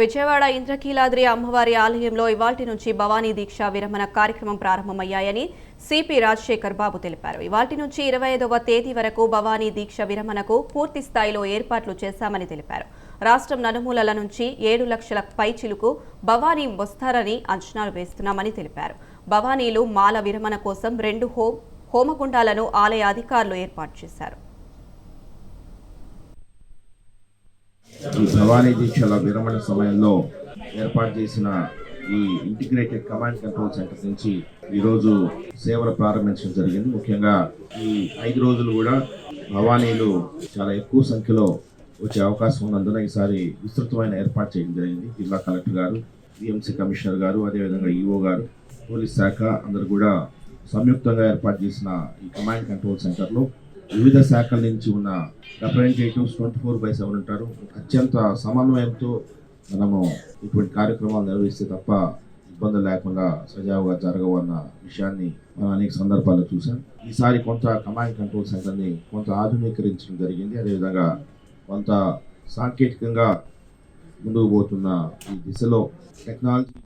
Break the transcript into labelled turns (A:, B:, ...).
A: విజయవాడ ఇంద్రకీలాద్రి అమ్మవారి ఆలయంలో ఇవాల్టి నుంచి భవానీ దీక్ష విరమణ కార్యక్రమం ప్రారంభమయ్యాయని సిపి రాజశేఖర్ బాబు తెలిపారు. ఇవాల్టి నుంచి ఇరవై ఐదవ తేదీ వరకు భవానీ దీక్ష విరమణకు పూర్తి స్థాయిలో ఏర్పాట్లు చేశామని తెలిపారు. రాష్ట్రం నలుమూలల నుంచి ఏడు లక్షల పైచిలుకు భవానీ వస్తారని అంచనాలు వేస్తున్నామని తెలిపారు. భవానీలు మాల విరమణ కోసం రెండు హోం హోమగుండాలను ఆలయ అధికారులు ఏర్పాటు చేశారు.
B: ఈ భవానీ దీక్షల విరమణ సమయంలో ఏర్పాటు చేసిన ఈ ఇంటిగ్రేటెడ్ కమాండ్ కంట్రోల్ సెంటర్ నుంచి ఈరోజు సేవలు ప్రారంభించడం జరిగింది. ముఖ్యంగా ఈ ఐదు రోజులు కూడా భవానీలు చాలా ఎక్కువ సంఖ్యలో వచ్చే అవకాశం ఉన్నందున ఈసారి విస్తృతమైన ఏర్పాటు చేయడం జరిగింది. జిల్లా కలెక్టర్ గారు డిఎంసీ కమిషనర్ గారు అదేవిధంగా ఈఓ గారు పోలీస్ శాఖ అందరూ కూడా సంయుక్తంగా ఏర్పాటు చేసిన ఈ కమాండ్ కంట్రోల్ సెంటర్లో వివిధ శాఖల నుంచి ఉన్న representatives twenty four by seven ఉంటారు. అత్యంత సమన్వయంతో మనము ఇటువంటి కార్యక్రమాలు నిర్వహిస్తే తప్ప ఇబ్బందులు లేకుండా సజావుగా జరగవు అన్న విషయాన్ని మనం అనేక సందర్భాల్లో చూసాం ఈసారి కొంత కమాండ్ కంట్రోల్ సెంటర్ని కొంత ఆధునీకరించడం జరిగింది. అదేవిధంగా కొంత సాంకేతికంగా ముందుకు పోతున్న ఈ దిశలో టెక్నాలజీ